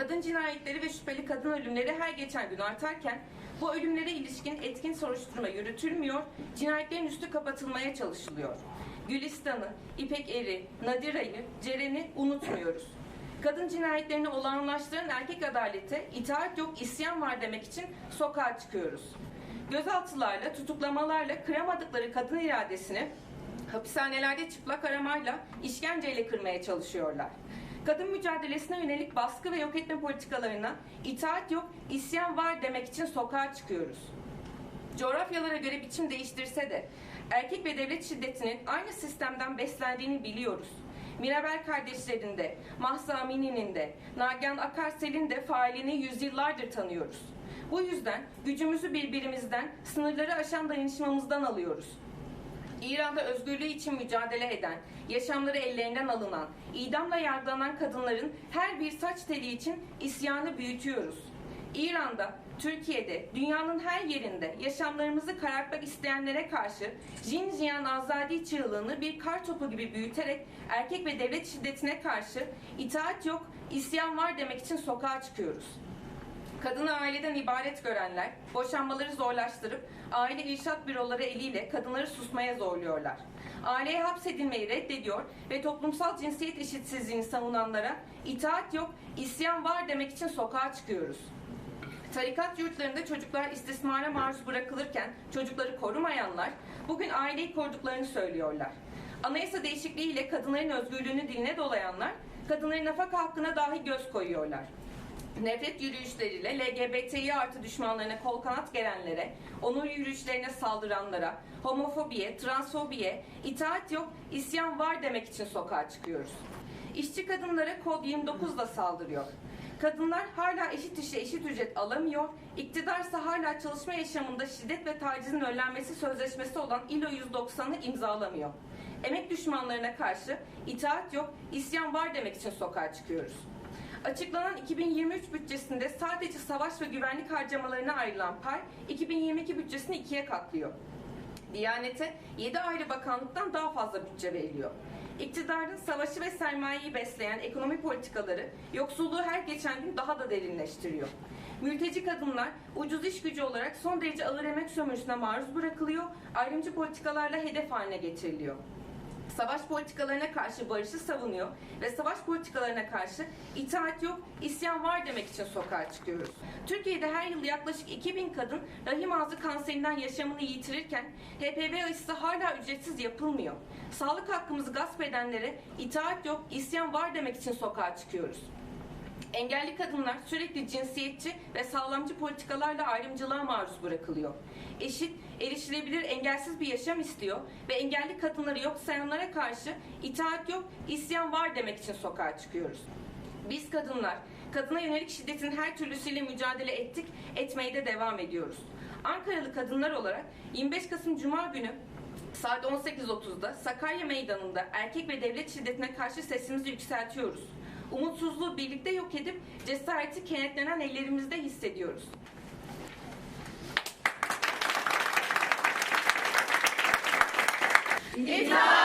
Kadın cinayetleri ve şüpheli kadın ölümleri her geçen gün artarken bu ölümlere ilişkin etkin soruşturma yürütülmüyor, cinayetlerin üstü kapatılmaya çalışılıyor. Gülistan'ı, İpek Eri, Nadira'yı, Ceren'i unutmuyoruz. Kadın cinayetlerini olağanlaştıran erkek adalete itaat yok isyan var demek için sokağa çıkıyoruz. Gözaltılarla, tutuklamalarla kıramadıkları kadın iradesini hapishanelerde çıplak aramayla, işkenceyle kırmaya çalışıyorlar. Kadın mücadelesine yönelik baskı ve yok etme politikalarına itaat yok, isyan var demek için sokağa çıkıyoruz. Coğrafyalara göre biçim değiştirse de erkek ve devlet şiddetinin aynı sistemden beslendiğini biliyoruz. Mirabel kardeşlerin de, Mahsa Amini'nin de, Nagihan Akarsel'in de faalini yüzyıllardır tanıyoruz. Bu yüzden gücümüzü birbirimizden, sınırları aşan dayanışmamızdan alıyoruz. İran'da özgürlüğü için mücadele eden, yaşamları ellerinden alınan, idamla yargılanan kadınların her bir saç teli için isyanı büyütüyoruz. İran'da, Türkiye'de, dünyanın her yerinde yaşamlarımızı karartmak isteyenlere karşı Jinjiyan Azadi çığlığını bir kar topu gibi büyüterek erkek ve devlet şiddetine karşı itaat yok, isyan var demek için sokağa çıkıyoruz. Kadını aileden ibaret görenler, boşanmaları zorlaştırıp aile irşat büroları eliyle kadınları susmaya zorluyorlar. Aileye hapsedilmeyi reddediyor ve toplumsal cinsiyet eşitsizliğini savunanlara itaat yok, isyan var demek için sokağa çıkıyoruz. Tarikat yurtlarında çocuklar istismara maruz bırakılırken çocukları korumayanlar bugün aileyi koruduklarını söylüyorlar. Anayasa değişikliğiyle kadınların özgürlüğünü diline dolayanlar kadınların nafaka hakkına dahi göz koyuyorlar nefret yürüyüşleriyle LGBTİ artı düşmanlarına kol kanat gerenlere, onur yürüyüşlerine saldıranlara, homofobiye, transfobiye, itaat yok, isyan var demek için sokağa çıkıyoruz. İşçi kadınlara kod 29 da saldırıyor. Kadınlar hala eşit işe eşit ücret alamıyor, iktidarsa hala çalışma yaşamında şiddet ve tacizin önlenmesi sözleşmesi olan ILO 190'ı imzalamıyor. Emek düşmanlarına karşı itaat yok, isyan var demek için sokağa çıkıyoruz. Açıklanan 2023 bütçesinde sadece savaş ve güvenlik harcamalarına ayrılan pay 2022 bütçesini ikiye katlıyor. Diyanete 7 ayrı bakanlıktan daha fazla bütçe veriliyor. İktidarın savaşı ve sermayeyi besleyen ekonomi politikaları yoksulluğu her geçen gün daha da derinleştiriyor. Mülteci kadınlar ucuz iş gücü olarak son derece ağır emek sömürüsüne maruz bırakılıyor, ayrımcı politikalarla hedef haline getiriliyor savaş politikalarına karşı barışı savunuyor ve savaş politikalarına karşı itaat yok, isyan var demek için sokağa çıkıyoruz. Türkiye'de her yıl yaklaşık 2000 kadın rahim ağzı kanserinden yaşamını yitirirken HPV aşısı hala ücretsiz yapılmıyor. Sağlık hakkımızı gasp edenlere itaat yok, isyan var demek için sokağa çıkıyoruz. Engelli kadınlar sürekli cinsiyetçi ve sağlamcı politikalarla ayrımcılığa maruz bırakılıyor. Eşit, erişilebilir, engelsiz bir yaşam istiyor ve engelli kadınları yok sayanlara karşı itaat yok, isyan var demek için sokağa çıkıyoruz. Biz kadınlar, kadına yönelik şiddetin her türlüsüyle mücadele ettik, etmeye de devam ediyoruz. Ankaralı kadınlar olarak 25 Kasım Cuma günü saat 18.30'da Sakarya Meydanı'nda erkek ve devlet şiddetine karşı sesimizi yükseltiyoruz. Umutsuzluğu birlikte yok edip cesareti kenetlenen ellerimizde hissediyoruz. İtaat